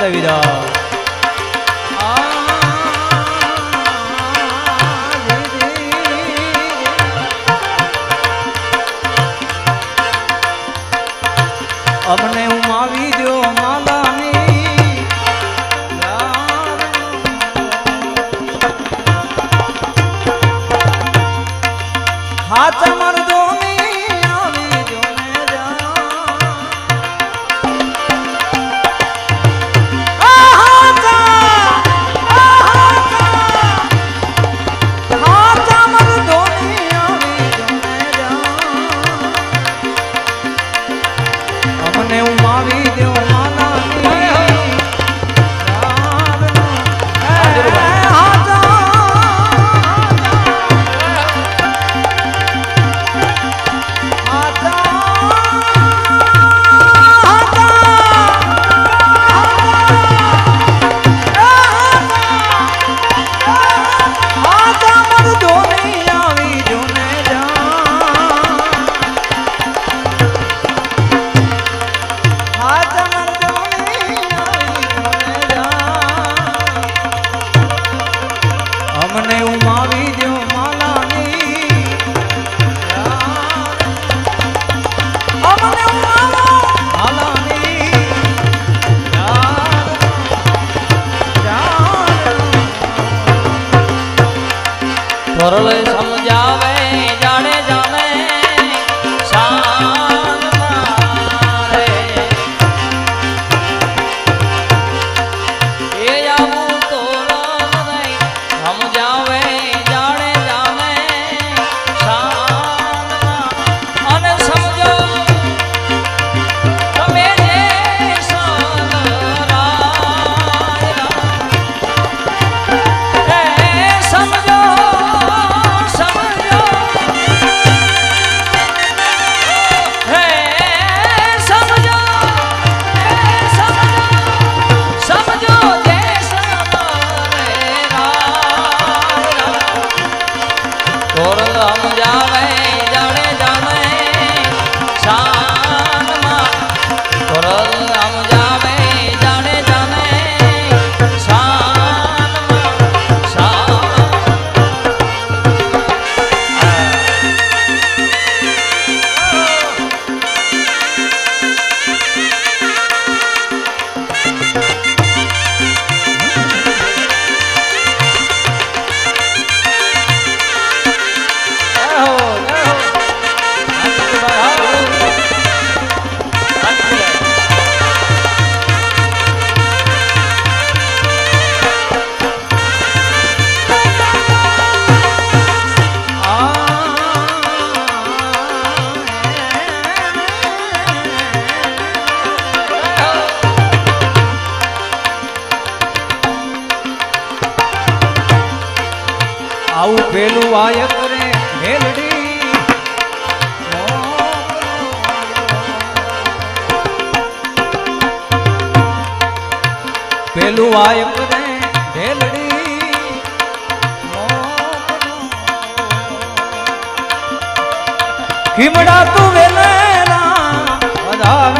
દવી દો અમને ઉમાવી દો માલાની. હાથમાં સરળ સમજાવે આવું પેલું આયત રે મેલડી. પેલું આયત રે મેલડી. તું વેલેલા અધાવે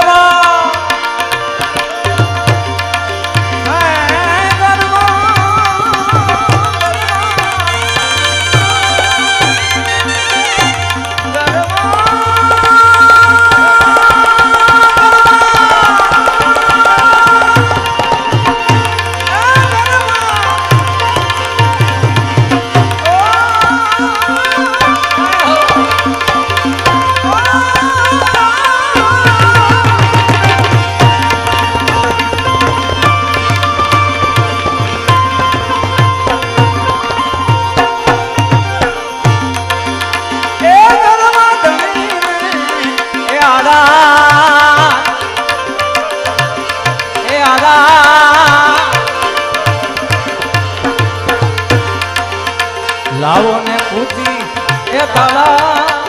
લાવો ને પૂછી એ તાળા